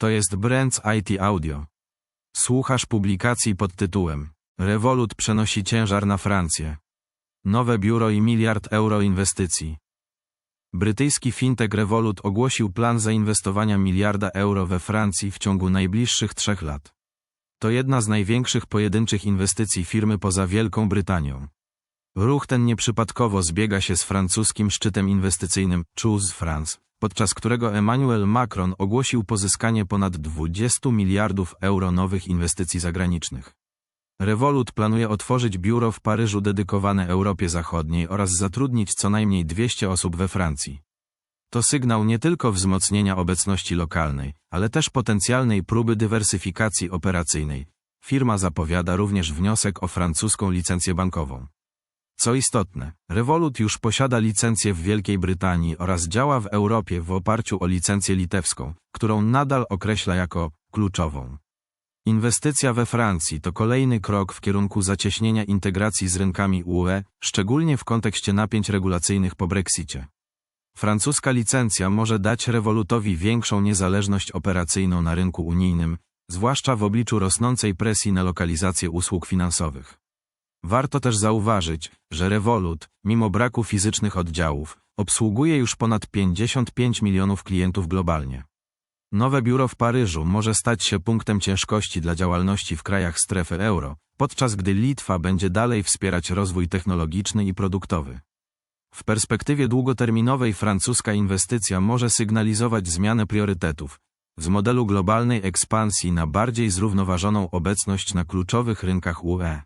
To jest Brands IT Audio. Słuchasz publikacji pod tytułem Revolut przenosi ciężar na Francję. Nowe biuro i miliard euro inwestycji. Brytyjski fintech Revolut ogłosił plan zainwestowania miliarda euro we Francji w ciągu najbliższych trzech lat. To jedna z największych pojedynczych inwestycji firmy poza Wielką Brytanią. Ruch ten nieprzypadkowo zbiega się z francuskim szczytem inwestycyjnym Choose France, podczas którego Emmanuel Macron ogłosił pozyskanie ponad 20 miliardów euro nowych inwestycji zagranicznych. Revolut planuje otworzyć biuro w Paryżu dedykowane Europie Zachodniej oraz zatrudnić co najmniej 200 osób we Francji. To sygnał nie tylko wzmocnienia obecności lokalnej, ale też potencjalnej próby dywersyfikacji operacyjnej. Firma zapowiada również wniosek o francuską licencję bankową. Co istotne, Revolut już posiada licencję w Wielkiej Brytanii oraz działa w Europie w oparciu o licencję litewską, którą nadal określa jako kluczową. Inwestycja we Francji to kolejny krok w kierunku zacieśnienia integracji z rynkami UE, szczególnie w kontekście napięć regulacyjnych po Brexicie. Francuska licencja może dać Revolutowi większą niezależność operacyjną na rynku unijnym, zwłaszcza w obliczu rosnącej presji na lokalizację usług finansowych. Warto też zauważyć, że Revolut, mimo braku fizycznych oddziałów, obsługuje już ponad 55 milionów klientów globalnie. Nowe biuro w Paryżu może stać się punktem ciężkości dla działalności w krajach strefy euro, podczas gdy Litwa będzie dalej wspierać rozwój technologiczny i produktowy. W perspektywie długoterminowej francuska inwestycja może sygnalizować zmianę priorytetów, z modelu globalnej ekspansji na bardziej zrównoważoną obecność na kluczowych rynkach UE.